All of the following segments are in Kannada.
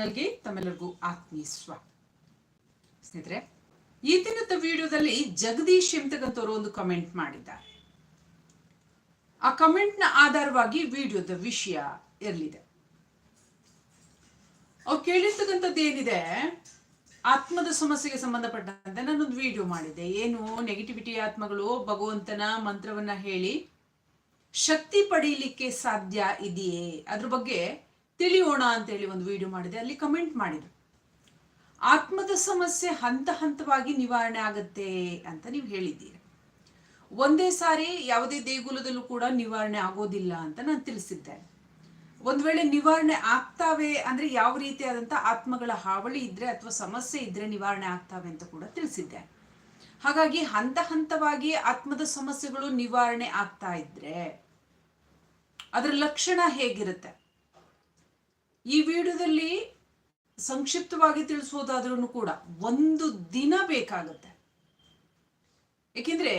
ಚಾನೆಲ್ಗೆ ತಮ್ಮೆಲ್ಲರಿಗೂ ಆತ್ಮೀಯ ಸ್ವಾಗತ. ಸ್ನೇಹಿತರೆ, ಈ ದಿನದ ವಿಡಿಯೋದಲ್ಲಿ ಜಗದೀಶ್ ಎಂತಕ್ಕಂಥವ್ರು ಒಂದು ಕಮೆಂಟ್ ಮಾಡಿದ್ದಾರೆ. ಆ ಕಮೆಂಟ್ನ ಆಧಾರವಾಗಿ ವಿಡಿಯೋದ ವಿಷಯ ಇರಲಿದೆ. ಅವ್ರು ಕೇಳಿರ್ತಕ್ಕಂಥದ್ದು ಏನಿದೆ? ಆತ್ಮದ ಸಮಸ್ಯೆಗೆ ಸಂಬಂಧಪಟ್ಟಂತೆ ನಾನೊಂದು ವಿಡಿಯೋ ಮಾಡಿದ್ದೆ. ಏನು ನೆಗೆಟಿವಿಟಿ ಆತ್ಮಗಳು, ಭಗವಂತನ ಮಂತ್ರವನ್ನ ಹೇಳಿ ಶಕ್ತಿ ಪಡೀಲಿಕ್ಕೆ ಸಾಧ್ಯ ಇದೆಯೇ? ಅದ್ರ ಬಗ್ಗೆ ತಿಳಿಯೋಣ ಅಂತ ಹೇಳಿ ಒಂದು ವಿಡಿಯೋ ಮಾಡಿದೆ. ಅಲ್ಲಿ ಕಮೆಂಟ್ ಮಾಡಿದ್ರು. ಆತ್ಮದ ಸಮಸ್ಯೆ ಹಂತ ಹಂತವಾಗಿ ನಿವಾರಣೆ ಆಗತ್ತೆ ಅಂತ ನೀವು ಹೇಳಿದ್ದೀರಿ. ಒಂದೇ ಸಾರಿ ಯಾವುದೇ ದೇಗುಲದಲ್ಲೂ ಕೂಡ ನಿವಾರಣೆ ಆಗೋದಿಲ್ಲ ಅಂತ ನಾನು ತಿಳಿಸಿದ್ದೇನೆ. ಒಂದು ವೇಳೆ ನಿವಾರಣೆ ಆಗ್ತಾವೆ ಅಂದ್ರೆ ಯಾವ ರೀತಿಯಾದಂಥ ಆತ್ಮಗಳ ಹಾವಳಿ ಇದ್ರೆ ಅಥವಾ ಸಮಸ್ಯೆ ಇದ್ರೆ ನಿವಾರಣೆ ಆಗ್ತಾವೆ ಅಂತ ಕೂಡ ತಿಳಿಸಿದ್ದೆ. ಹಾಗಾಗಿ ಹಂತ ಹಂತವಾಗಿ ಆತ್ಮದ ಸಮಸ್ಯೆಗಳು ನಿವಾರಣೆ ಆಗ್ತಾ ಇದ್ರೆ ಅದರ ಲಕ್ಷಣ ಹೇಗಿರುತ್ತೆ? ಈ ವಿಡಿಯೋದಲ್ಲಿ ಸಂಕ್ಷಿಪ್ತವಾಗಿ ತಿಳಿಸೋದಾದ್ರೂ ಕೂಡ ಒಂದು ದಿನ ಬೇಕಾಗುತ್ತೆ. ಏಕೆಂದ್ರೆ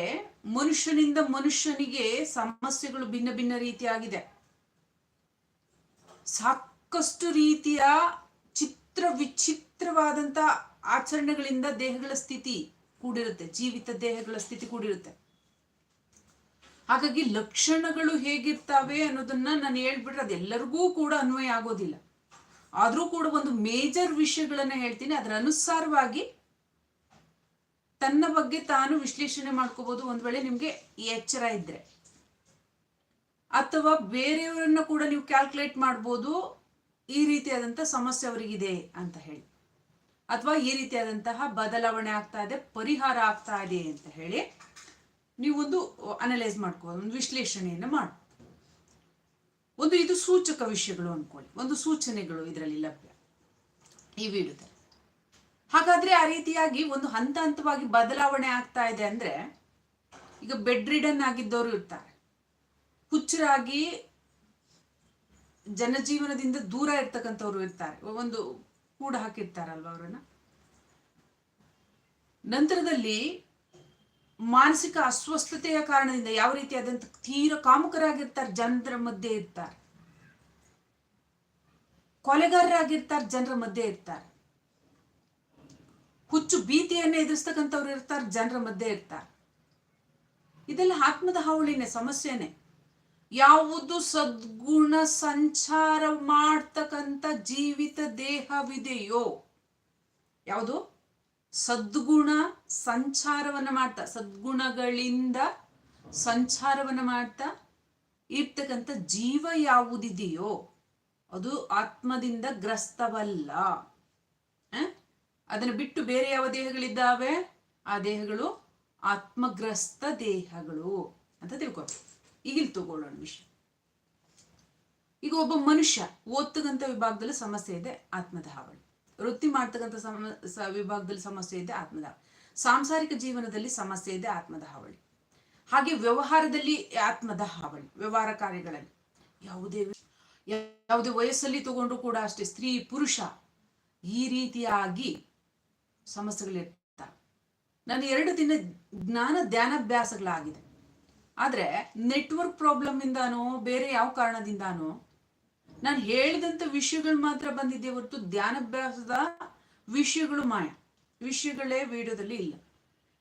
ಮನುಷ್ಯನಿಂದ ಮನುಷ್ಯನಿಗೆ ಸಮಸ್ಯೆಗಳು ಭಿನ್ನ ಭಿನ್ನ ರೀತಿಯಾಗಿದೆ. ಸಾಕಷ್ಟು ರೀತಿಯ ಚಿತ್ರ ವಿಚಿತ್ರವಾದಂತ ಆಚರಣೆಗಳಿಂದ ದೇಹಗಳ ಸ್ಥಿತಿ ಕೂಡಿರುತ್ತೆ, ಜೀವಿತ ದೇಹಗಳ ಸ್ಥಿತಿ ಕೂಡಿರುತ್ತೆ. ಹಾಗಾಗಿ ಲಕ್ಷಣಗಳು ಹೇಗಿರ್ತಾವೆ ಅನ್ನೋದನ್ನ ನಾನು ಹೇಳ್ಬಿಟ್ರೆ ಅದೆಲ್ಲರಿಗೂ ಕೂಡ ಅನ್ವಯ ಆಗೋದಿಲ್ಲ. ಆದ್ರೂ ಕೂಡ ಒಂದು ಮೇಜರ್ ವಿಷಯಗಳನ್ನ ಹೇಳ್ತೀನಿ. ಅದರ ಅನುಸಾರವಾಗಿ ತನ್ನ ಬಗ್ಗೆ ತಾನು ವಿಶ್ಲೇಷಣೆ ಮಾಡ್ಕೋಬಹುದು ಒಂದ್ ವೇಳೆ ನಿಮ್ಗೆ ಎಚ್ಚರ ಇದ್ರೆ. ಅಥವಾ ಬೇರೆಯವರನ್ನ ಕೂಡ ನೀವು ಕ್ಯಾಲ್ಕುಲೇಟ್ ಮಾಡ್ಬೋದು. ಈ ರೀತಿಯಾದಂತಹ ಸಮಸ್ಯೆ ಅವರಿಗಿದೆ ಅಂತ ಹೇಳಿ. ಅಥವಾ ಈ ರೀತಿಯಾದಂತಹ ಬದಲಾವಣೆ ಆಗ್ತಾ ಇದೆ, ಪರಿಹಾರ ಆಗ್ತಾ ಇದೆ ಅಂತ ಹೇಳಿ ನೀವೊಂದು ಅನಲೈಸ್ ಮಾಡ್ಕೋಬೋದು, ಒಂದು ವಿಶ್ಲೇಷಣೆಯನ್ನು ಮಾಡಿ ಒಂದು ಇದು ಸೂಚಕ ವಿಷಯಗಳು ಅನ್ಕೊಳ್ಳಿ. ಒಂದು ಸೂಚನೆಗಳು ಇದರಲ್ಲಿ ಲಭ್ಯ. ಈ ವಿಡಿಯೋದಲ್ಲಿ. ಹಾಗಾದ್ರೆ ಆ ರೀತಿಯಾಗಿ ಒಂದು ಹಂತ ಹಂತವಾಗಿ ಬದಲಾವಣೆ ಆಗ್ತಾ ಇದೆ ಅಂದ್ರೆ ಈಗ ಬೆಡ್ ರಿಡನ್ ಆಗಿದ್ದವರು ಇರ್ತಾರೆ. ಹುಚ್ಚರಾಗಿ ಜನಜೀವನದಿಂದ ದೂರ ಇರ್ತಕ್ಕಂಥವ್ರು ಇರ್ತಾರೆ. ಒಂದು ಕೂಡ ಹಾಕಿರ್ತಾರಲ್ವ ಅವರನ್ನ? ನಂತರದಲ್ಲಿ ಮಾನಸಿಕ ಅಸ್ವಸ್ಥತೆಯ ಕಾರಣದಿಂದ ಯಾವ ರೀತಿಯಾದಂತ ತೀರ ಕಾಮುಕರಾಗಿರ್ತಾರೆ, ಜನರ ಮಧ್ಯೆ ಇರ್ತಾರೆ. ಕೊಲೆಗಾರರಾಗಿರ್ತಾರೆ, ಜನರ ಮಧ್ಯೆ ಇರ್ತಾರೆ. ಹುಚ್ಚು ಭೀತಿಯನ್ನ ಎದುರಿಸ್ತಕ್ಕಂಥವ್ರು ಇರ್ತಾರೆ, ಜನರ ಮಧ್ಯೆ ಇರ್ತಾರೆ. ಇದೆಲ್ಲ ಆತ್ಮದ ಹಾವಳಿನೇ, ಸಮಸ್ಯೆನೆ. ಯಾವುದು ಸದ್ಗುಣ ಸಂಚಾರ ಮಾಡ್ತಕ್ಕಂಥ ಜೀವಿತ ದೇಹವಿದೆಯೋ, ಯಾವುದು? ಸದ್ಗುಣ ಸಂಚಾರವನ್ನ ಮಾಡ್ತಾ, ಸದ್ಗುಣಗಳಿಂದ ಸಂಚಾರವನ್ನ ಮಾಡ್ತಾ ಇರ್ತಕ್ಕಂಥ ಜೀವ ಯಾವುದಿದೆಯೋ ಅದು ಆತ್ಮದಿಂದ ಗ್ರಸ್ತವಲ್ಲ? ಅದನ್ನು ಬಿಟ್ಟು ಬೇರೆ ಯಾವ ದೇಹಗಳಿದ್ದಾವೆ? ಆ ದೇಹಗಳು ಆತ್ಮಗ್ರಸ್ತ ದೇಹಗಳು ಅಂತ ತಿಳ್ಕೊ ಈಗಿಲ್ ತಗೊಳ್ಳೋಣ ವಿಷಯ. ಈಗ ಒಬ್ಬ ಮನುಷ್ಯ ಓದ್ತಕ್ಕಂಥ ವಿಭಾಗದಲ್ಲಿ ಸಮಸ್ಯೆ ಇದೆ, ಆತ್ಮದ ಹಾವಳಿ. ವೃತ್ತಿ ಮಾಡ್ತಕ್ಕಂಥ ಸಮ ವಿಭಾಗದಲ್ಲಿ ಸಮಸ್ಯೆ ಇದೆ, ಆತ್ಮದ. ಸಾಂಸಾರಿಕ ಜೀವನದಲ್ಲಿ ಸಮಸ್ಯೆ ಇದೆ, ಆತ್ಮದ ಹಾವಳಿ. ಹಾಗೆ ವ್ಯವಹಾರದಲ್ಲಿ ಆತ್ಮದ ಹಾವಳಿ, ವ್ಯವಹಾರ ಕಾರ್ಯಗಳಲ್ಲಿ. ಯಾವುದೇ ಯಾವುದೇ ವಯಸ್ಸಲ್ಲಿ ತಗೊಂಡ್ರು ಕೂಡ ಅಷ್ಟೇ, ಸ್ತ್ರೀ, ಪುರುಷ ಈ ರೀತಿಯಾಗಿ ಸಮಸ್ಯೆಗಳಿರ್ತಾರೆ ನಾನು ಎರಡು ದಿನ ಜ್ಞಾನ ಧ್ಯಾನಾಭ್ಯಾಸಗಳಾಗಿದೆ. ಆದ್ರೆ ನೆಟ್ವರ್ಕ್ ಪ್ರಾಬ್ಲಮ್ ಇಂದಾನೋ, ಬೇರೆ ಯಾವ ಕಾರಣದಿಂದಾನೋ ನಾನು ಹೇಳಿದಂಥ ವಿಷಯಗಳು ಮಾತ್ರ ಬಂದಿದ್ದೆ ಹೊರತು ಧ್ಯಾನಭ್ಯಾಸದ ವಿಷಯಗಳು ಮಾಯ. ವಿಷಯಗಳೇ ವಿಡಿಯೋದಲ್ಲಿ ಇಲ್ಲ.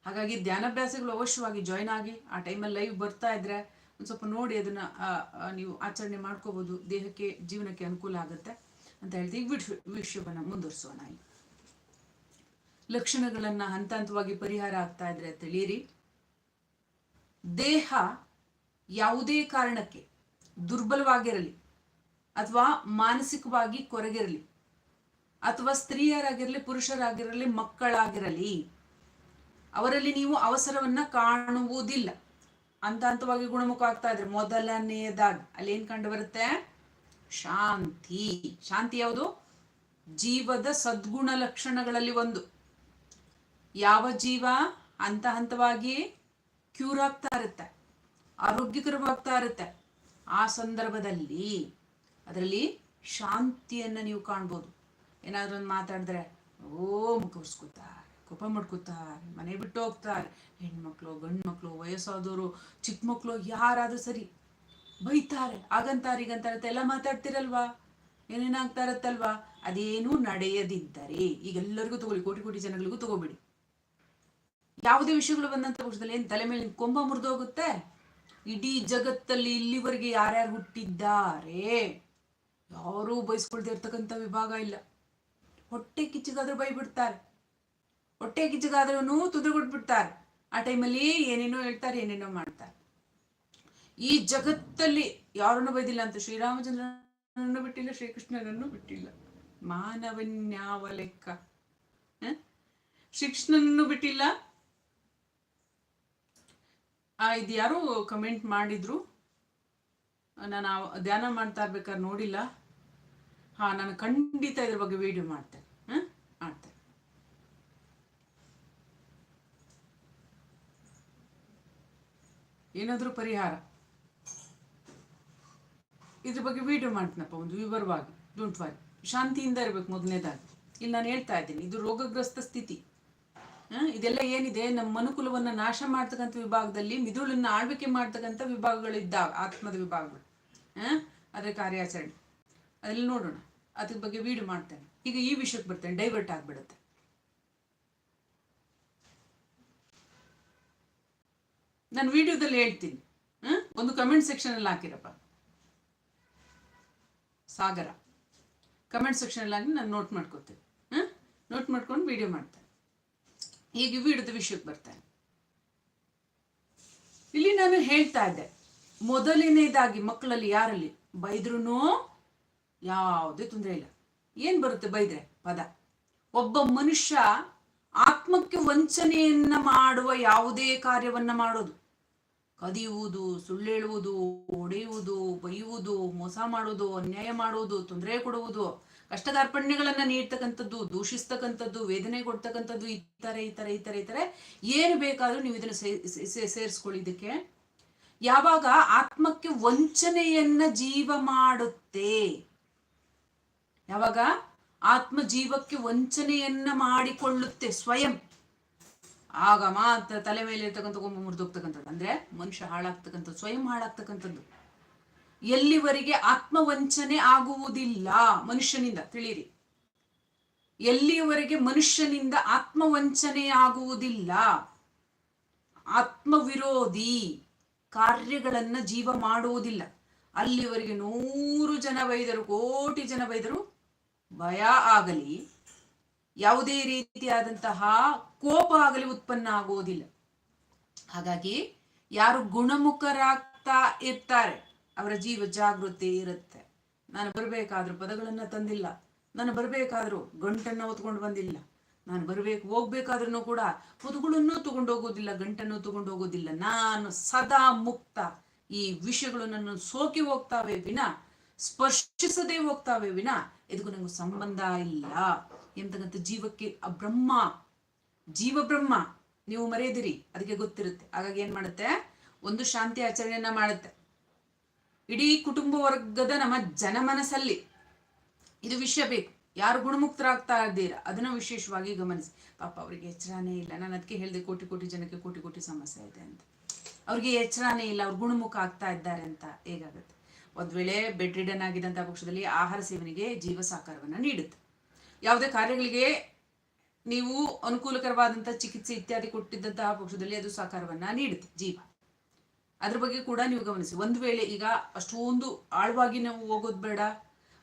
ಹಾಗಾಗಿ ಧ್ಯಾನಭ್ಯಾಸಗಳು ಅವಶ್ಯವಾಗಿ ಜಾಯ್ನ್ ಆಗಿ, ಆ ಟೈಮಲ್ಲಿ ಲೈವ್ ಬರ್ತಾ ಇದ್ರೆ ಒಂದು ಸ್ವಲ್ಪ ನೋಡಿ ಅದನ್ನ ನೀವು ಆಚರಣೆ ಮಾಡ್ಕೋಬಹುದು ದೇಹಕ್ಕೆ, ಜೀವನಕ್ಕೆ ಅನುಕೂಲ ಆಗುತ್ತೆ ಅಂತ ಹೇಳ್ತೀವಿ ವಿಷಯವನ್ನ ಮುಂದುವರಿಸೋಣ ಈಗ. ಲಕ್ಷಣಗಳನ್ನ ಹಂತ ಹಂತವಾಗಿ ಪರಿಹಾರ ಆಗ್ತಾ ಇದ್ರೆ ತಿಳಿಯಿರಿ. ದೇಹ ಯಾವುದೇ ಕಾರಣಕ್ಕೆ ದುರ್ಬಲವಾಗಿರಲಿ. ಅಥವಾ ಮಾನಸಿಕವಾಗಿ ಕೊರಗಿರಲಿ, ಅಥವಾ ಸ್ತ್ರೀಯರಾಗಿರಲಿ, ಪುರುಷರಾಗಿರಲಿ, ಮಕ್ಕಳಾಗಿರಲಿ, ಅವರಲ್ಲಿ ನೀವು ಅವಸರವನ್ನ ಕಾಣುವುದಿಲ್ಲ. ಹಂತ ಹಂತವಾಗಿ ಗುಣಮುಖ ಆಗ್ತಾ ಇದ್ರೆ ಮೊದಲನೆಯದಾಗಿ ಅಲ್ಲಿ ಏನು ಕಂಡು ಬರುತ್ತೆ? ಶಾಂತಿ. ಶಾಂತಿ ಯಾವುದು? ಜೀವದ ಸದ್ಗುಣ ಲಕ್ಷಣಗಳಲ್ಲಿ ಒಂದು. ಯಾವ ಜೀವ? ಹಂತ ಹಂತವಾಗಿ ಕ್ಯೂರ್ ಆಗ್ತಾ ಇರುತ್ತೆ, ಆರೋಗ್ಯಕರವಾಗ್ತಾ ಇರುತ್ತೆ. ಆ ಸಂದರ್ಭದಲ್ಲಿ ಅದರಲ್ಲಿ ಶಾಂತಿಯನ್ನ ನೀವು ಕಾಣ್ಬೋದು. ಏನಾದ್ರೂ ಒಂದು ಮಾತಾಡಿದ್ರೆ, ಓ ಮುಖರ್ಸ್ಕೊತಾರೆ ಕೋಪ ಮಾಡ್ಕೋತಾರೆ, ಮನೆ ಬಿಟ್ಟು ಹೋಗ್ತಾರೆ. ಹೆಣ್ಮಕ್ಳು ಗಂಡು ಮಕ್ಳು ವಯಸ್ಸಾದವರು ಚಿಕ್ಕ ಮಕ್ಳು ಯಾರಾದ್ರೂ ಸರಿ ಬೈತಾರೆ, ಹಾಗಂತಾರೆ ಈಗಂತಾರೆ ಎಲ್ಲ ಮಾತಾಡ್ತಿರಲ್ವಾ? ಏನೇನಾಗ್ತಾ ಇರತ್ತಲ್ವಾ? ಅದೇನು ನಡೆಯದಿದ್ದರೆ ಈಗೆಲ್ಲರಿಗೂ ತಗೊಳ್ಳಿ, ಕೋಟಿ ಕೋಟಿ ಜನಗಳಿಗೂ ತಗೋಬಿಡಿ. ಯಾವುದೇ ವಿಷಯಗಳು ಬಂದಂತ ಪಕ್ಷದಲ್ಲಿ ಏನು ತಲೆ ಮೇಲೆ ಕೊಂಬ ಮುರಿದೋಗುತ್ತೆ? ಇಡೀ ಜಗತ್ತಲ್ಲಿ ಇಲ್ಲಿವರೆಗೆ ಯಾರ್ಯಾರು ಹುಟ್ಟಿದ್ದಾರೆ? ಯಾರೂ ಬಯಸ್ಕೊಳ್ದೇ ಇರ್ತಕ್ಕಂಥ ವಿಭಾಗ ಇಲ್ಲ. ಹೊಟ್ಟೆ ಕಿಚ್ಚಿಗಾದ್ರೂ ಬೈಬಿಡ್ತಾರೆ. ಹೊಟ್ಟೆ ಕಿಚ್ಚಿಗಾದ್ರೂ ತುದ್ರು ಕೊಟ್ಬಿಡ್ತಾರೆ ಆ ಟೈಮಲ್ಲಿ ಏನೇನೋ ಹೇಳ್ತಾರೆ, ಏನೇನೋ ಮಾಡ್ತಾರೆ. ಈ ಜಗತ್ತಲ್ಲಿ ಯಾರನ್ನು ಬೈದಿಲ್ಲ ಅಂತ ಶ್ರೀರಾಮಚಂದ್ರನನ್ನು ಬಿಟ್ಟಿಲ್ಲ, ಶ್ರೀಕೃಷ್ಣನನ್ನು ಬಿಟ್ಟಿಲ್ಲ. ಮಾನವನ್ಯಾವ ಲೆಕ್ಕ? ಶ್ರೀಕೃಷ್ಣನನ್ನು ಬಿಟ್ಟಿಲ್ಲ. ಆ ಇದು ಯಾರೋ ಕಮೆಂಟ್ ಮಾಡಿದ್ರು. ನಾನು ಧ್ಯಾನ ಮಾಡ್ತಾ ಇರ್ಬೇಕಾದ್ರೆ ನೋಡಿಲ್ಲ. ಹಾ, ನಾನು ಖಂಡಿತ ಇದ್ರ ಬಗ್ಗೆ ವಿಡಿಯೋ ಮಾಡ್ತೇನೆ. ಹಾ ಏನಾದ್ರೂ ಪರಿಹಾರ? ಇದ್ರ ಬಗ್ಗೆ ವಿಡಿಯೋ ಮಾಡ್ತೀನಪ್ಪ, ಒಂದು ವಿವರವಾಗಿ ಡೋಂಟ್ ವರಿ ಶಾಂತಿಯಿಂದ ಇರ್ಬೇಕು ಮೊದಲನೇದಾಗಿ. ಇಲ್ಲಿ ನಾನು ಹೇಳ್ತಾ ಇದ್ದೀನಿ, ಇದು ರೋಗಗ್ರಸ್ತ ಸ್ಥಿತಿ. ಇದೆಲ್ಲ ಏನಿದೆ? ನಮ್ಮ ಮನುಕುಲವನ್ನ ನಾಶ ಮಾಡ್ತಕ್ಕಂಥ ವಿಭಾಗದಲ್ಲಿ ಮಿದುಳನ್ನ ಆಳ್ವಿಕೆ ಮಾಡ್ತಕ್ಕಂಥ ವಿಭಾಗಗಳಿದ್ದಾವೆ, ಆತ್ಮದ ವಿಭಾಗಗಳು. ಅದರ ಕಾರ್ಯಾಚರಣೆ. ಅದರಲ್ಲಿ ನೋಡೋಣ. ಅದ್ರ ಬಗ್ಗೆ ವೀಡಿಯೋ ಮಾಡ್ತೇನೆ. ಈಗ ಈ ವಿಷಯಕ್ಕೆ ಬರ್ತೇನೆ ಡೈವರ್ಟ್ ಆಗಿಬಿಡುತ್ತೆ. ನಾನು ವಿಡಿಯೋದಲ್ಲಿ ಹೇಳ್ತೀನಿ. ಒಂದು ಕಮೆಂಟ್ ಸೆಕ್ಷನ್ ಅಲ್ಲಿ ಹಾಕಿರಪ್ಪ. ಸಾಗರ. ಕಮೆಂಟ್ ಸೆಕ್ಷನ್ ಅಲ್ಲಿ ಹಾಕಿ ನಾನು ನೋಟ್ ಮಾಡ್ಕೋತೀನಿ. ನೋಟ್ ಮಾಡ್ಕೊಂಡು ವಿಡಿಯೋ ಮಾಡ್ತೇನೆ. ಈಗ ವಿಡಿಯೋದ ವಿಷಯಕ್ಕೆ ಬರ್ತೇನೆ. ಇಲ್ಲಿ ನಾನು ಹೇಳ್ತಾ ಇದ್ದೆ. ಮೊದಲನೇದಾಗಿ ಮಕ್ಕಳಲ್ಲಿ ಯಾರಲ್ಲಿ? ಬೈದ್ರೂ ಯಾವುದೇ ತೊಂದರೆ ಇಲ್ಲ. ಏನು ಬರುತ್ತೆ ಬೈದ್ರೆ? ಪದ. ಒಬ್ಬ ಮನುಷ್ಯ ಆತ್ಮಕ್ಕೆ ವಂಚನೆಯನ್ನ ಮಾಡುವ ಯಾವುದೇ ಕಾರ್ಯವನ್ನ ಮಾಡೋದು. ಕದಿಯುವುದು, ಸುಳ್ಳೇಳುವುದು, ಹೊಡೆಯುವುದು, ಬೈಯುವುದು, ಮೋಸ ಮಾಡುವುದು ಅನ್ಯಾಯ ಮಾಡುವುದು ತೊಂದರೆ ಕೊಡುವುದು, ಕಷ್ಟದ ಅರ್ಪಣೆಗಳನ್ನ ನೀಡ್ತಕ್ಕಂಥದ್ದು, ದೂಷಿಸ್ತಕ್ಕಂಥದ್ದು, ವೇದನೆ ಕೊಡ್ತಕ್ಕಂಥದ್ದು, ಈ ತರ ಈ ತರ ಈ ತರ, ಈ ಏನು ಬೇಕಾದ್ರೂ ನೀವು ಇದನ್ನ ಸೇರಿಸ್ಕೊಳ್ಳಿ ಇದಕ್ಕೆ ಯಾವಾಗ ಆತ್ಮಕ್ಕೆ ವಂಚನೆಯನ್ನ ಜೀವ ಮಾಡುತ್ತೆ ಯಾವಾಗ? ಆತ್ಮ ಜೀವಕ್ಕೆ ವಂಚನೆಯನ್ನ ಮಾಡಿಕೊಳ್ಳುತ್ತೆ ಸ್ವಯಂ. ಆಗ ಮಾತ್ರ ತಲೆ ಮೇಲೆ ಇರ್ತಕ್ಕಂಥ ಕೊಂಬು ಮುರಿದೋಗ್ತಕ್ಕಂಥದ್ದು. ಅಂದ್ರೆ ಮನುಷ್ಯ ಹಾಳಾಗ್ತಕ್ಕಂಥದ್ದು, ಸ್ವಯಂ ಹಾಳಾಗ್ತಕ್ಕಂಥದ್ದು. ಎಲ್ಲಿವರೆಗೆ ಆತ್ಮವಂಚನೆ ಆಗುವುದಿಲ್ಲ ಮನುಷ್ಯನಿಂದ, ತಿಳಿಯಿರಿ. ಎಲ್ಲಿಯವರೆಗೆ ಮನುಷ್ಯನಿಂದ ಆತ್ಮವಂಚನೆ ಆಗುವುದಿಲ್ಲ? ಆತ್ಮವಿರೋಧಿ ಕಾರ್ಯಗಳನ್ನ ಜೀವ ಮಾಡುವುದಿಲ್ಲ. ಅಲ್ಲಿವರೆಗೆ ನೂರು ಜನ ಬೈದರು ಕೋಟಿ ಜನ ಬೈದರು ಭಯ ಆಗಲಿ, ಯಾವುದೇ ರೀತಿಯಾದಂತಹ ಕೋಪ ಆಗಲಿ ಉತ್ಪನ್ನ ಆಗೋದಿಲ್ಲ ಹಾಗಾಗಿ ಯಾರು ಗುಣಮುಖರಾಗ್ತಾ ಇರ್ತಾರೆ, ಅವರ ಜೀವ ಜಾಗೃತಿ ಇರುತ್ತೆ. ನಾನು ಬರಬೇಕಾದ್ರೂ ಪದಗಳನ್ನ ತಂದಿಲ್ಲ, ನಾನು ಬರಬೇಕಾದ್ರೂ ಗಂಟನ್ನು ಹೊತ್ಕೊಂಡು ಬಂದಿಲ್ಲ, ನಾನು ಬರಬೇಕು, ಹೋಗ್ಬೇಕಾದ್ರೂ ಕೂಡ ಪದಗಳನ್ನು ತಗೊಂಡು ಹೋಗೋದಿಲ್ಲ ಗಂಟನ್ನು ತಗೊಂಡು ಹೋಗೋದಿಲ್ಲ ನಾನು ಸದಾ ಮುಕ್ತ. ಈ ವಿಷಯಗಳು ನನ್ನನ್ನು ಸೋಕಿ ಹೋಗ್ತಾವೆ ವಿನ, ಸ್ಪರ್ಶಿಸದೆ ಹೋಗ್ತಾವೆ ವಿನ. ಇದಕ್ಕೂ ನಂಗೆ ಸಂಬಂಧ ಇಲ್ಲ. ಎಂತಕ್ಕಂಥ ಜೀವಕ್ಕೆ ಬ್ರಹ್ಮ, ಜೀವ ಬ್ರಹ್ಮ ನೀವು ಮರೆಯದಿರಿ, ಅದಕ್ಕೆ ಗೊತ್ತಿರುತ್ತೆ. ಹಾಗಾಗಿ ಏನ್ ಮಾಡುತ್ತೆ? ಒಂದು ಶಾಂತಿ ಆಚರಣೆಯನ್ನ ಮಾಡುತ್ತೆ. ಇಡೀ ಕುಟುಂಬ ವರ್ಗದ ನಮ್ಮ ಜನಮನಸ್ಸಲ್ಲಿ ಇದು ವಿಷಯ ಬೇಕು. ಯಾರು ಗುಣಮುಕ್ತರಾಗ್ತಾ ಇದ್ದೀರಾ, ಅದನ್ನ ವಿಶೇಷವಾಗಿ ಗಮನಿಸಿ. ಪಾಪ ಅವ್ರಿಗೆ ಎಚ್ಚರಾನೇ ಇಲ್ಲ. ನಾನು ಅದಕ್ಕೆ ಹೇಳಿದೆ, ಕೋಟಿ ಕೋಟಿ ಜನಕ್ಕೆ ಕೋಟಿ ಕೋಟಿ ಸಮಸ್ಯೆ ಇದೆ ಅಂತ. ಅವ್ರಿಗೆ ಎಚ್ಚರಾನೇ ಇಲ್ಲ, ಅವ್ರು ಗುಣಮುಖ ಆಗ್ತಾ ಇದ್ದಾರೆ ಅಂತ ಹೇಗಾಗುತ್ತೆ? ಒಂದ್ ವೇಳೆ ಬೆಡ್ ರಿಡನ್ ಆಗಿದ್ದಂತಹ ಪಕ್ಷದಲ್ಲಿ ಆಹಾರ ಸೇವನೆಗೆ ಜೀವ ಸಾಕಾರವನ್ನು ನೀಡುತ್ತೆ. ಯಾವುದೇ ಕಾರ್ಯಗಳಿಗೆ ನೀವು ಅನುಕೂಲಕರವಾದಂಥ ಚಿಕಿತ್ಸೆ ಇತ್ಯಾದಿ ಕೊಟ್ಟಿದ್ದಂತಹ ಪಕ್ಷದಲ್ಲಿ ಅದು ಸಾಕಾರವನ್ನ ನೀಡುತ್ತೆ ಜೀವ. ಅದ್ರ ಬಗ್ಗೆ ಕೂಡ ನೀವು ಗಮನಿಸಿ, ಒಂದು ವೇಳೆ ಈಗ ಅಷ್ಟೊಂದು ಆಳವಾಗಿ ನಾವು ಹೋಗೋದು ಬೇಡ,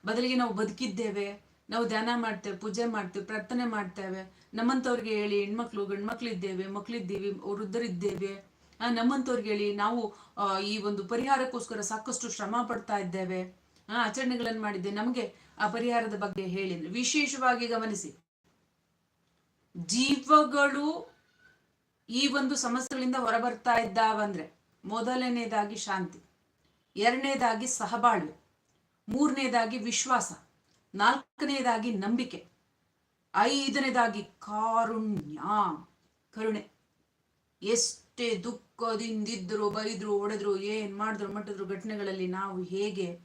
ಬದಲಿಗೆ ನಾವು ಬದುಕಿದ್ದೇವೆ, ನಾವು ಧ್ಯಾನ ಮಾಡ್ತೇವೆ, ಪೂಜೆ ಮಾಡ್ತೇವೆ, ಪ್ರಾರ್ಥನೆ ಮಾಡ್ತೇವೆ ನಮ್ಮಂಥವ್ರಿಗೆ ಹೇಳಿ ಹೆಣ್ಮಕ್ಳು, ಗಂಡ್ಮಕ್ಳು ಇದ್ದೇವೆ, ಮಕ್ಳಿದ್ದೀವಿ, ವೃದ್ಧರಿದ್ದೇವೆ ನಮ್ಮಂಥವ್ರಿಗೆ ಹೇಳಿ, ನಾವು ಈ ಒಂದು ಪರಿಹಾರಕ್ಕೋಸ್ಕರ ಸಾಕಷ್ಟು ಶ್ರಮ ಪಡ್ತಾ ಇದ್ದೇವೆ. ಆಚರಣೆಗಳನ್ನು ಮಾಡಿದ್ದೆ. ನಮಗೆ ಆ ಪರಿಹಾರದ ಬಗ್ಗೆ ಹೇಳಿದ್ರು ವಿಶೇಷವಾಗಿ ಗಮನಿಸಿ. ಜೀವಗಳು ಈ ಒಂದು ಸಮಸ್ಯೆಗಳಿಂದ ಹೊರಬರ್ತಾ ಇದ್ದಾವಂದ್ರೆ ಮೊದಲನೇದಾಗಿ ಶಾಂತಿ, ಎರಡನೇದಾಗಿ ಸಹಬಾಳ್ವೆ, ಮೂರನೇದಾಗಿ ವಿಶ್ವಾಸ, ನಾಲ್ಕನೇದಾಗಿ ನಂಬಿಕೆ, ಐದನೇದಾಗಿ ಕಾರುಣ್ಯ, ಕರುಣೆ. ಎಷ್ಟೇ ದುಃಖದಿಂದಿದ್ರು ಬೈದ್ರು ಹೊಡೆದ್ರು ಏನ್ ಮಾಡಿದ್ರು, ಮಟ್ಟಿದ್ರು, ಘಟನೆಗಳಲ್ಲಿ ನಾವು ಹೇಗೆ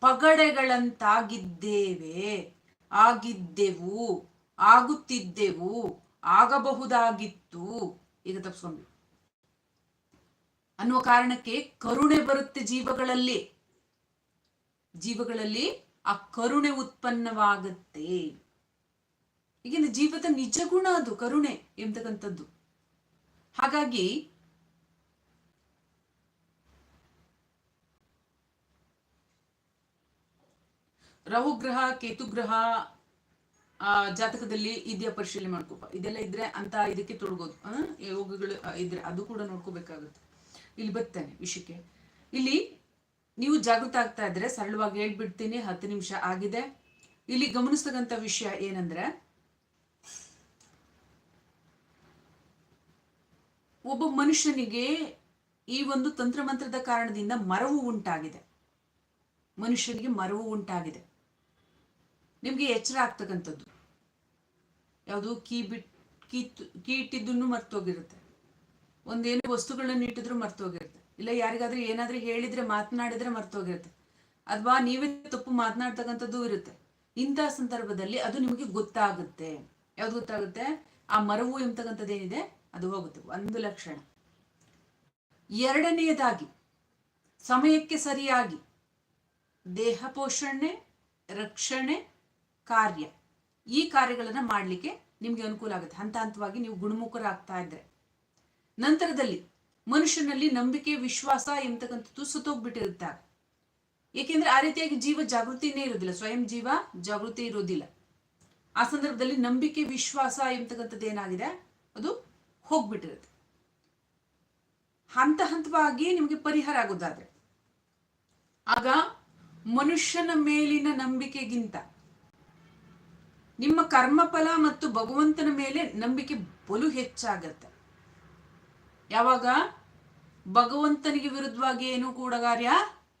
ಪಗಡೆಗಳಂತಾಗಿದ್ದೇವೆ, ಆಗಿದ್ದೆವು, ಆಗುತ್ತಿದ್ದೆವು, ಆಗಬಹುದಾಗಿತ್ತು. ಈಗ ತಪ್ಸ್ಕೊಂಡ್ವಿ. ಅನ್ನುವ ಕಾರಣಕ್ಕೆ ಕರುಣೆ ಬರುತ್ತೆ ಜೀವಗಳಲ್ಲಿ. ಜೀವಗಳಲ್ಲಿ ಆ ಕರುಣೆ ಉತ್ಪನ್ನವಾಗುತ್ತೆ. ಈಗಿನ ಜೀವದ ನಿಜಗುಣ ಅದು, ಕರುಣೆ ಎಂತಕ್ಕಂಥದ್ದು ಹಾಗಾಗಿ ರಹುಗ್ರಹ ಕೇತುಗ್ರಹ ಜಾತಕದಲ್ಲಿ ಇದೆಯಾ ಪರಿಶೀಲನೆ ಮಾಡ್ಕೋಪ ಇದೆಲ್ಲ ಇದ್ರೆ ಅಂತ ಇದಕ್ಕೆ ತೊಡಗೋದು. ಯೋಗಗಳು ಇದ್ರೆ ಅದು ಕೂಡ ನೋಡ್ಕೋಬೇಕಾಗುತ್ತೆ. ಇಲ್ಲಿ ಬರ್ತಾನೆ ವಿಷಯಕ್ಕೆ. ಇಲ್ಲಿ ನೀವು ಜಾಗೃತ ಆಗ್ತಾ ಇದ್ರೆ ಸರಳವಾಗಿ ಹೇಳ್ಬಿಡ್ತೀನಿ, ಹತ್ತು ನಿಮಿಷ ಆಗಿದೆ. ಇಲ್ಲಿ ಗಮನಿಸ್ತಕ್ಕಂಥ ವಿಷಯ ಏನಂದ್ರೆ, ಒಬ್ಬ ಮನುಷ್ಯನಿಗೆ ಈ ಒಂದು ತಂತ್ರಮಂತ್ರದ ಕಾರಣದಿಂದ ಮರವು ಉಂಟಾಗಿದೆ. ಮನುಷ್ಯನಿಗೆ ಮರವು ಉಂಟಾಗಿದೆ. ನಿಮಗೆ ಎಚ್ಚರ ಆಗ್ತಕ್ಕಂಥದ್ದು. ಯಾವುದು ಕೀ ಬಿಟ್, ಕೀ ಕೀ ಇಟ್ಟಿದ್ದನ್ನು ಮರ್ತೋಗಿರುತ್ತೆ. ಒಂದೇನು ವಸ್ತುಗಳನ್ನ ಇಟ್ಟಿದ್ರು ಮರ್ತೋಗಿರುತ್ತೆ. ಇಲ್ಲ ಯಾರಿಗಾದ್ರೂ ಏನಾದ್ರೂ ಹೇಳಿದ್ರೆ, ಮಾತನಾಡಿದ್ರೆ ಮರ್ತೋಗಿರುತ್ತೆ. ಅಥವಾ ನೀವೇ ತಪ್ಪು ಮಾತನಾಡ್ತಕ್ಕಂಥದ್ದು ಇರುತ್ತೆ. ಇಂತಹ ಸಂದರ್ಭದಲ್ಲಿ ಅದು ನಿಮಗೆ ಗೊತ್ತಾಗುತ್ತೆ. ಯಾವ್ದು ಗೊತ್ತಾಗುತ್ತೆ? ಆ ಮರವು ಎಂಬತಕ್ಕಂಥದ್ದು ಏನಿದೆ ಅದು ಹೋಗುತ್ತೆ. ಒಂದು ಲಕ್ಷಣ. ಎರಡನೆಯದಾಗಿ, ಸಮಯಕ್ಕೆ ಸರಿಯಾಗಿ ದೇಹ ಪೋಷಣೆ, ರಕ್ಷಣೆ ಕಾರ್ಯ. ಈ ಕಾರ್ಯಗಳನ್ನ ಮಾಡಲಿಕ್ಕೆ ನಿಮ್ಗೆ ಅನುಕೂಲ ಆಗುತ್ತೆ. ಹಂತ ಹಂತವಾಗಿ ನೀವು ಗುಣಮುಖರಾಗ್ತಾ ಇದ್ರೆ. ನಂತರದಲ್ಲಿ ಮನುಷ್ಯನಲ್ಲಿ ನಂಬಿಕೆ, ವಿಶ್ವಾಸ ಎಂತಕ್ಕಂಥದ್ದು ಸುತ್ತೋಗ್ಬಿಟ್ಟಿರುತ್ತೆ ಏಕೆಂದ್ರೆ ಆ ರೀತಿಯಾಗಿ ಜೀವ ಜಾಗೃತಿನೇ ಇರೋದಿಲ್ಲ. ಸ್ವಯಂ ಜೀವ ಜಾಗೃತಿ ಇರೋದಿಲ್ಲ. ಆ ಸಂದರ್ಭದಲ್ಲಿ ನಂಬಿಕೆ, ವಿಶ್ವಾಸ ಎಂತಕ್ಕಂಥದ್ದು ಏನಾಗಿದೆ? ಅದು ಹೋಗ್ಬಿಟ್ಟಿರುತ್ತೆ. ಹಂತ ಹಂತವಾಗಿ ನಿಮಗೆ ಪರಿಹಾರ ಆಗೋದಾದ್ರೆ. ಆಗ ಮನುಷ್ಯನ ಮೇಲಿನ ನಂಬಿಕೆಗಿಂತ ನಿಮ್ಮ ಕರ್ಮಫಲ ಮತ್ತು ಭಗವಂತನ ಮೇಲೆ ನಂಬಿಕೆ ಬಲು ಹೆಚ್ಚಾಗತ್ತೆ. ಯಾವಾಗ? ಭಗವಂತನಿಗೆ ವಿರುದ್ಧವಾಗಿ ಏನು ಕೂಡ ಕಾರ್ಯ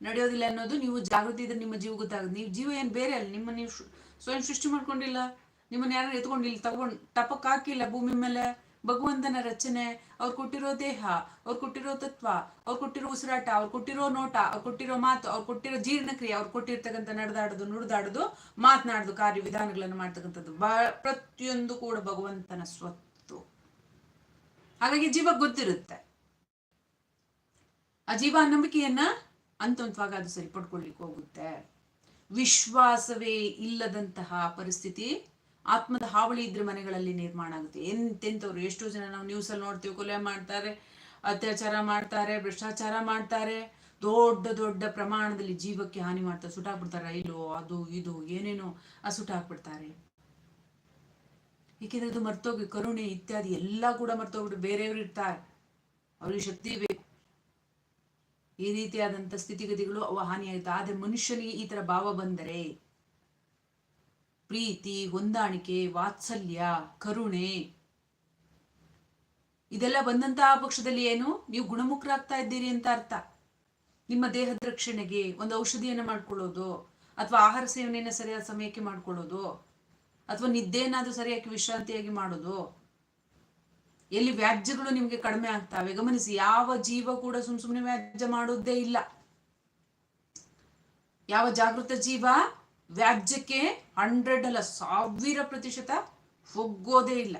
ನಡೆಯೋದಿಲ್ಲ ಅನ್ನೋದು ನೀವು ಜಾಗೃತಿ ಇದ್ರೆ ನಿಮ್ಮ ಜೀವ ಗೊತ್ತಾಗುತ್ತೆ. ನೀವು ಜೀವ ಏನು ಬೇರೆ ಅಲ್ಲ. ನಿಮ್ಮ ನೀವು ಸ್ವಯಂ ಸೃಷ್ಟಿ ಮಾಡ್ಕೊಂಡಿಲ್ಲ. ನಿಮ್ಮನ್ನ ಯಾರು ಎತ್ಕೊಂಡಿಲ್ಲ, ತಗೊಂಡ್ ಟಪಕ್ ಹಾಕಿಲ್ಲ ಭೂಮಿ ಮೇಲೆ. ಭಗವಂತನ ರಚನೆ, ಅವ್ರು ಕೊಟ್ಟಿರೋ ದೇಹ, ಅವ್ರು ಕೊಟ್ಟಿರೋ ತತ್ವ, ಅವ್ರು ಕೊಟ್ಟಿರೋ ಉಸಿರಾಟ, ಅವ್ರು ಕೊಟ್ಟಿರೋ ನೋಟ, ಅವ್ರು ಕೊಟ್ಟಿರೋ ಮಾತು, ಅವ್ರು ಕೊಟ್ಟಿರೋ ಜೀರ್ಣಕ್ರಿಯೆ, ಅವ್ರು ಕೊಟ್ಟಿರ್ತಕ್ಕಂಥ ನಡೆದಾಡೋದು, ನುಡಿದಾಡೋದು, ಮಾತನಾಡೋದು ಕಾರ್ಯ ವಿಧಾನಗಳನ್ನು ಮಾಡ್ತಕ್ಕಂಥದ್ದು. ಬ, ಪ್ರತಿಯೊಂದು ಕೂಡ ಭಗವಂತನ ಸ್ವತ್ತು. ಹಾಗಾಗಿ ಜೀವ ಗೊತ್ತಿರುತ್ತೆ. ಆ ಜೀವ ನಂಬಿಕೆಯನ್ನ ಅಂತಂತವಾಗ ಅದು ಸರಿಪಡ್ಕೊಳ್ಲಿಕ್ಕೆ ಹೋಗುತ್ತೆ. ವಿಶ್ವಾಸವೇ ಇಲ್ಲದಂತಹ ಪರಿಸ್ಥಿತಿ ಆತ್ಮದ ಹಾವಳಿ ಇದ್ರೆ ಮನೆಗಳಲ್ಲಿ ನಿರ್ಮಾಣ ಆಗುತ್ತೆ. ಎಂತೆಂಥವ್ರು? ಎಷ್ಟೋ ಜನ ನಾವು ನ್ಯೂಸಲ್ಲಿ ನೋಡ್ತೀವಿ, ಕೊಲೆ ಮಾಡ್ತಾರೆ, ಅತ್ಯಾಚಾರ ಮಾಡ್ತಾರೆ, ಭ್ರಷ್ಟಾಚಾರ ಮಾಡ್ತಾರೆ, ದೊಡ್ಡ ದೊಡ್ಡ ಪ್ರಮಾಣದಲ್ಲಿ ಜೀವಕ್ಕೆ ಹಾನಿ ಮಾಡ್ತಾರೆ. ಸುಟ್ಟಾಕ್ಬಿಡ್ತಾರೆ ರೈಲು, ಅದು ಇದು, ಏನೇನೋ ಆ ಸುಟ್ಟಾಕ್ಬಿಡ್ತಾರೆ ಏಕೆಂದ್ರೆ ಅದು ಮರ್ತೋಗಿ, ಕರುಣೆ ಇತ್ಯಾದಿ ಎಲ್ಲ ಕೂಡ ಮರ್ತೋಗ್ಬಿಟ್ಟು ಬೇರೆಯವರು ಇರ್ತಾರೆ. ಅವ್ರಿಗೆ ಶಕ್ತಿ ಬೇಕು. ಈ ರೀತಿಯಾದಂಥ ಸ್ಥಿತಿಗತಿಗಳು ಅವ ಹಾನಿ ಆದರೆ ಆದ್ರೆ ಮನುಷ್ಯನಿಗೆ ಈ ತರ ಭಾವ ಬಂದರೆ ಪ್ರೀತಿ, ಹೊಂದಾಣಿಕೆ, ವಾತ್ಸಲ್ಯ, ಕರುಣೆ. ಇದೆಲ್ಲ ಬಂದಂತಹ ಪಕ್ಷದಲ್ಲಿ ಏನು? ನೀವು ಗುಣಮುಖರಾಗ್ತಾ ಇದ್ದೀರಿ ಅಂತ ಅರ್ಥ. ನಿಮ್ಮ ದೇಹದ ರಕ್ಷಣೆಗೆ ಒಂದು ಔಷಧಿಯನ್ನು ಮಾಡ್ಕೊಳ್ಳೋದು, ಅಥವಾ ಆಹಾರ ಸೇವನೆಯನ್ನು ಸರಿಯಾದ ಸಮಯಕ್ಕೆ ಮಾಡ್ಕೊಳ್ಳೋದು, ಅಥವಾ ನಿದ್ದೆಯನ್ನಾದ್ರೂ ಸರಿಯಾಗಿ ವಿಶ್ರಾಂತಿಯಾಗಿ ಮಾಡೋದು. ಎಲ್ಲಿ ವ್ಯಾಜ್ಯಗಳು ನಿಮಗೆ ಕಡಿಮೆ ಆಗ್ತಾವೆ, ಗಮನಿಸಿ, ಯಾವ ಜೀವ ಕೂಡ ಸುಮ್ ಸುಮ್ಮನೆ ವ್ಯಾಜ್ಯ ಮಾಡೋದೇ ಇಲ್ಲ. ಯಾವ ಜಾಗೃತ ಜೀವ? ವ್ಯಾಜ್ಯಕ್ಕೆ ಹಂಡ್ರೆಡ್ ಅಲ್ಲ, ಸಾವಿರ ಪ್ರತಿಶತ ಹೋಗೋದೇ ಇಲ್ಲ.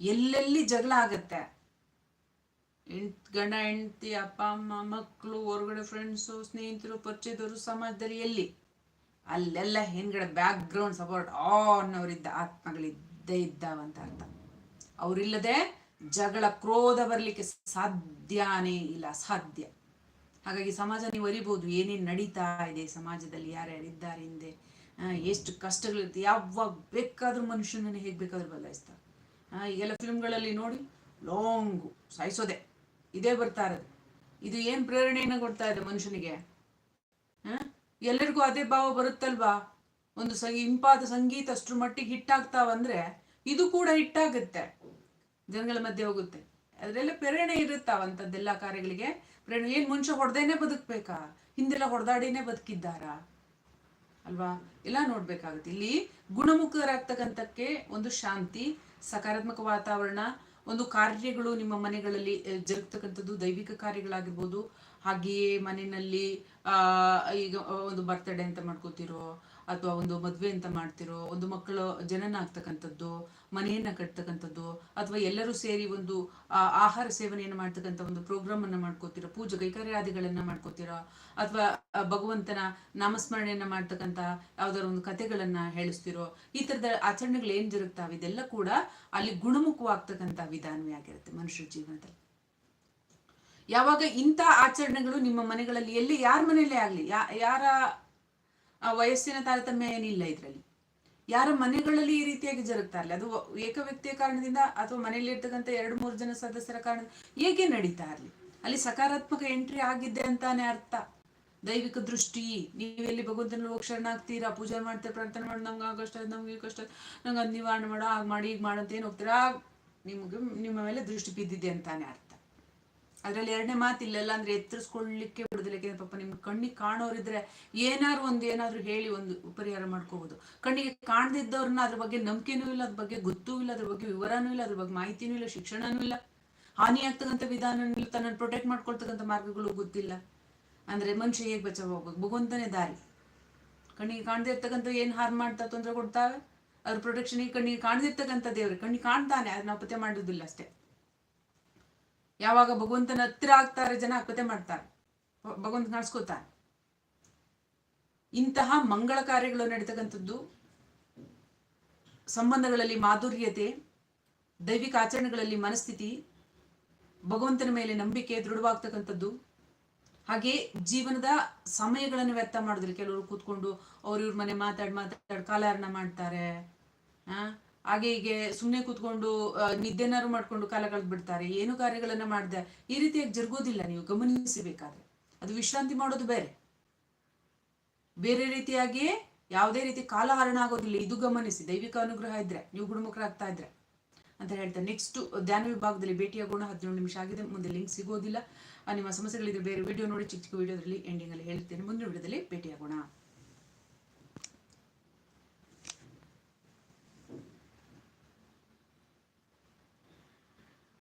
ಎಲ್ಲೆಲ್ಲಿ ಜಗಳ ಆಗತ್ತೆ? ಗಂಡ, ಹೆಂಡತಿ, ಅಪ್ಪ, ಅಮ್ಮ ಮಕ್ಕಳು ಹೊರಗಡೆ ಫ್ರೆಂಡ್ಸು ಸ್ನೇಹಿತರು, ಪರಿಚಯದವರು, ಸಮಾಜದಲ್ಲಿ ಎಲ್ಲಿ? ಅಲ್ಲೆಲ್ಲ ಹಿಂದ್ಗಡೆ ಬ್ಯಾಕ್ ಗ್ರೌಂಡ್ ಸಪೋರ್ಟ್ ಆ ಅವರಿದ್ದ ಆತ್ಮಗಳಿದ್ದೇ ಇದ್ದಾವಂತ ಅರ್ಥ ಅವರಿಲ್ಲದೆ ಜಗಳ, ಕ್ರೋಧ ಬರಲಿಕ್ಕೆ ಸಾಧ್ಯನೇ ಇಲ್ಲ ಅಸಾಧ್ಯ ಹಾಗಾಗಿ ಸಮಾಜ ನೀವು ಅರಿಬಹುದು ಏನೇನು ನಡೀತಾ ಇದೆ ಸಮಾಜದಲ್ಲಿ, ಯಾರ್ಯಾರಿದ್ದಾರೆ ಹಿಂದೆ ಎಷ್ಟು ಕಷ್ಟಗಳಿರುತ್ತೆ ಯಾವಾಗ ಬೇಕಾದ್ರೂ ಮನುಷ್ಯನನ್ನು ಹೇಗೆ ಬೇಕಾದ್ರೂ ಬದಲಾಯಿಸ್ತಾರೆ ಈಗೆಲ್ಲ ಫಿಲ್ಮ್ಗಳಲ್ಲಿ ನೋಡಿ ಲಾಂಗು ಸಾಯಿಸೋದೆ, ಇದೇ ಬರ್ತಾ ಇರೋದು. ಇದು ಏನು ಪ್ರೇರಣೆಯನ್ನು ಕೊಡ್ತಾ ಇದೆ ಮನುಷ್ಯನಿಗೆ? ಎಲ್ಲರಿಗೂ ಅದೇ ಭಾವ ಬರುತ್ತಲ್ವಾ? ಒಂದು ಸಂಗಿ ಇಂಪಾದ ಸಂಗೀತ ಅಷ್ಟ್ರ ಮಟ್ಟಿಗೆ ಹಿಟ್ಟಾಗ್ತಾವಂದ್ರೆ ಇದು ಕೂಡ ಹಿಟ್ಟಾಗುತ್ತೆ ಜನಗಳ ಮಧ್ಯೆ ಹೋಗುತ್ತೆ. ಅದರೆಲ್ಲ ಪ್ರೇರಣೆ ಇರುತ್ತಾವಂಥದ್ದೆಲ್ಲ ಕಾರ್ಯಗಳಿಗೆ. ಪ್ರೇರಣೆ, ಏನು ಮುಂಚೆ ಹೊಡೆದೇನೆ ಬದುಕ್ಬೇಕಾ? ಹಿಂದೆಲ್ಲ ಹೊಡೆದಾಡಿನೇ ಬದುಕಿದ್ದಾರಾ? ಅಲ್ವಾ? ಎಲ್ಲ ನೋಡ್ಬೇಕಾಗುತ್ತೆ. ಇಲ್ಲಿ ಗುಣಮುಖರಾಗ್ತಕ್ಕಂಥಕ್ಕೆ ಒಂದು ಶಾಂತಿ, ಸಕಾರಾತ್ಮಕ ವಾತಾವರಣ, ಒಂದು ಕಾರ್ಯಗಳು ನಿಮ್ಮ ಮನೆಗಳಲ್ಲಿ ಜರುಗ್ತಕ್ಕಂಥದ್ದು ದೈವಿಕ ಕಾರ್ಯಗಳಾಗಿರ್ಬೋದು. ಹಾಗೆಯೇ ಮನೆಯಲ್ಲಿ ಈಗ ಒಂದು ಬರ್ತಡೇ ಅಂತ ಮಾಡ್ಕೋತಿರೋ ಅಥವಾ ಒಂದು ಮದುವೆ ಅಂತ ಮಾಡ್ತಿರೋ ಒಂದು ಮಕ್ಕಳು ಜನನ ಆಗ್ತಕ್ಕಂಥದ್ದು ಮನೆಯನ್ನ ಕಟ್ತಕ್ಕಂಥದ್ದು ಅಥವಾ ಎಲ್ಲರೂ ಸೇರಿ ಒಂದು ಆಹಾರ ಸೇವನೆಯನ್ನು ಮಾಡ್ತಕ್ಕಂಥ ಒಂದು ಪ್ರೋಗ್ರಾಮ್ ಅನ್ನ ಮಾಡ್ಕೋತಿರೋ ಪೂಜೆ ಕೈಕರ್ಯಾದಿಗಳನ್ನ ಮಾಡ್ಕೋತಿರೋ ಅಥವಾ ಭಗವಂತನ ನಾಮಸ್ಮರಣೆಯನ್ನ ಮಾಡ್ತಕ್ಕಂಥ ಯಾವ್ದಾದ್ರು ಒಂದು ಕಥೆಗಳನ್ನ ಹೇಳಿಸ್ತಿರೋ ಈ ತರದ ಆಚರಣೆಗಳು ಏನ್ ಜರುಗ್ತಾವೆ ಇದೆಲ್ಲ ಕೂಡ ಅಲ್ಲಿ ಗುಣಮುಖವಾಗ್ತಕ್ಕಂಥ ವಿಧಾನವೇ ಆಗಿರುತ್ತೆ ಮನುಷ್ಯರ ಜೀವನದಲ್ಲಿ. ಯಾವಾಗ ಇಂಥ ಆಚರಣೆಗಳು ನಿಮ್ಮ ಮನೆಗಳಲ್ಲಿ ಎಲ್ಲಿ ಯಾರ ಮನೆಯಲ್ಲೇ ಆಗಲಿ ಯಾರ ಆ, ವಯಸ್ಸಿನ ತಾರತಮ್ಯ ಏನಿಲ್ಲ ಇದರಲ್ಲಿ. ಯಾರ ಮನೆಗಳಲ್ಲಿ ಈ ರೀತಿಯಾಗಿ ಜರುಗ್ತಾ ಇರಲಿ? ಅದು ಏಕ ವ್ಯಕ್ತಿಯ ಕಾರಣದಿಂದ ಅಥವಾ ಮನೆಯಲ್ಲಿ ಇರ್ತಕ್ಕಂಥ ಎರಡು, ಮೂರು ಜನ ಸದಸ್ಯರ ಕಾರಣ ಹೇಗೆ ನಡೀತಾ ಇರಲಿ? ಅಲ್ಲಿ ಸಕಾರಾತ್ಮಕ ಎಂಟ್ರಿ ಆಗಿದ್ದೆ ಅಂತಾನೆ ಅರ್ಥ. ದೈವಿಕ ದೃಷ್ಟಿ. ನೀವೆಲ್ಲಿ ಭಗವಂತನ ಹೋಗಿ ಶರಣಾಗ್ತೀರಾ ಪೂಜೆ ಮಾಡ್ತೀರಾ? ಪ್ರಾರ್ಥನೆ ಮಾಡಿ. ನಮ್ಗೆ ಆಗೋಷ್ಟ ನಮ್ಗೆ ಕಷ್ಟ ನಂಗೆ ಅದು ನಿವಾರಣೆ ಮಾಡೋ, ಹಾಗೆ ಮಾಡಿ ಈಗ ಮಾಡಂತ ಏನು ಹೋಗ್ತೀರಾ? ನಿಮ್ಗೆ, ನಿಮ್ಮ ಮೇಲೆ ದೃಷ್ಟಿ ಬಿದ್ದಿದೆ ಅಂತಾನೆ ಅರ್ಥ. ಅದ್ರಲ್ಲಿ ಎರಡನೇ ಮಾತು ಇಲ್ಲೆಲ್ಲ ಅಂದ್ರೆ ಎತ್ತರಿಸ್ಕೊಳ್ಳಿಕ್ಕೆ ಬಿಡುದಿಲ್ಲ. ಯಾಕೆಂದ್ರೆ ಪಾಪ ನಿಮ್ಗೆ ಕಣ್ಣಿಗೆ ಕಾಣೋರಿದ್ರೆ ಏನಾದ್ರು ಒಂದು ಏನಾದ್ರು ಹೇಳಿ ಒಂದು ಪರಿಹಾರ ಮಾಡ್ಕೋಬಹುದು ಕಣ್ಣಿಗೆ ಕಾಣದಿದ್ದವ್ರನ್ನ ಅದ್ರ ಬಗ್ಗೆ ನಂಬಿಕೆನೂ ಇಲ್ಲ, ಅದ್ರ ಬಗ್ಗೆ ಗೊತ್ತೂ ಇಲ್ಲ, ಅದ್ರ ಬಗ್ಗೆ ವಿವರನೂ ಇಲ್ಲ, ಅದ್ರ ಬಗ್ಗೆ ಮಾಹಿತಿನೂ ಇಲ್ಲ, ಶಿಕ್ಷಣನೂ ಇಲ್ಲ, ಹಾನಿ ಆಗ್ತಕ್ಕಂತ ವಿಧಾನನೂ ಇಲ್ಲ ತನ್ನ ಪ್ರೊಟೆಕ್ಟ್ ಮಾಡ್ಕೊಳ್ತಕ್ಕಂತ ಮಾರ್ಗಗಳು ಗೊತ್ತಿಲ್ಲ. ಅಂದ್ರೆ ಮನುಷ್ಯ ಹೇಗೆ ಬಚಾವ್ ಹೋಗ್ಬೇಕು ಭಗವಂತನೇ ದಾರಿ. ಕಣ್ಣಿಗೆ ಕಾಣದೇ ಇರ್ತಕ್ಕಂಥ ಏನ್ ಹಾರ್ಮ್ ಮಾಡ್ತಾ ತೊಂದರೆ ಕೊಡ್ತಾವೆ? ಅದ್ರ ಪ್ರೊಟೆಕ್ಷನ್ ಕಣ್ಣಿಗೆ ಕಾಣದಿರ್ತಕ್ಕಂಥ ದೇವ್ರಿ. ಕಣ್ಣಿಗೆ ಕಾಣ್ತಾನೆ ಅದನ್ನ ಪತ್ತೆ ಮಾಡೋದಿಲ್ಲ ಅಷ್ಟೇ. ಯಾವಾಗ ಭಗವಂತನ ಹತ್ತಿರ ಆಗ್ತಾರೆ ಜನ ಕತೆ ಮಾಡ್ತಾರೆ. ಭಗವಂತ ನಡ್ಸ್ಕೋತಾರೆ ಇಂತಹ ಮಂಗಳ ಕಾರ್ಯಗಳು ನಡೀತಕ್ಕಂಥದ್ದು, ಸಂಬಂಧಗಳಲ್ಲಿ ಮಾಧುರ್ಯತೆ, ದೈವಿಕ ಆಚರಣೆಗಳಲ್ಲಿ ಮನಸ್ಥಿತಿ, ಭಗವಂತನ ಮೇಲೆ ನಂಬಿಕೆ ದೃಢವಾಗ್ತಕ್ಕಂಥದ್ದು. ಹಾಗೆ ಜೀವನದ ಸಮಯಗಳನ್ನು ವ್ಯರ್ಥ ಮಾಡಿದ್ರೆ ಕೆಲವರು ಕೂತ್ಕೊಂಡು ಅವ್ರ ಇವ್ರ ಮನೆ ಮಾತಾಡಿ, ಮಾತಾಡ್, ಕಾಲಹರಣ ಮಾಡ್ತಾರೆ. ಆ? ಹಾಗೆ ಹೀಗೆ ಸುಮ್ಮನೆ ಕೂತ್ಕೊಂಡು ನಿದ್ದೆನಾರು ಮಾಡ್ಕೊಂಡು ಕಾಲ ಕಳೆದು ಬಿಡ್ತಾರೆ. ಏನು ಕಾರ್ಯಗಳನ್ನ ಮಾಡ್ದೆ? ಈ ರೀತಿಯಾಗಿ ಜರುಗೋದಿಲ್ಲ ನೀವು, ಗಮನಿಸಬೇಕಾದ್ರೆ. ಅದು ವಿಶ್ರಾಂತಿ ಮಾಡೋದು ಬೇರೆ. ಬೇರೆ ರೀತಿಯಾಗಿ ಯಾವುದೇ ರೀತಿ ಕಾಲಹರಣ ಆಗೋದಿಲ್ಲ. ಇದು ಗಮನಿಸಿ, ದೈವಿಕ ಅನುಗ್ರಹ ಇದ್ರೆ, ನೀವು ಗುಣಮುಖರಾಗ್ತಾ ಇದ್ರೆ. ಅಂತ ಹೇಳ್ತಾರೆ ನೆಕ್ಸ್ಟ್ ಧ್ಯಾನ ವಿಭಾಗದಲ್ಲಿ ಭೇಟಿಯಾಗೋಣ ಹದಿನೇಳು ನಿಮಿಷ ಆಗಿದೆ. ಮುಂದೆ ಲಿಂಕ್ ಸಿಗೋದಿಲ್ಲ. ನಿಮ್ಮ ಸಮಸ್ಯೆಗಳಿದ್ರೆ ಬೇರೆ ವಿಡಿಯೋ ನೋಡಿ, ಚಿಕ್ಕ ಚಿಕ್ಕ ವಿಡಿಯೋದಲ್ಲಿ ಎಂಡಿಂಗ್ ಅಲ್ಲಿ ಹೇಳ್ತೇನೆ ಮುಂದಿನ ವಿಡಿಯೋದಲ್ಲಿ ಭೇಟಿಯಾಗೋಣ.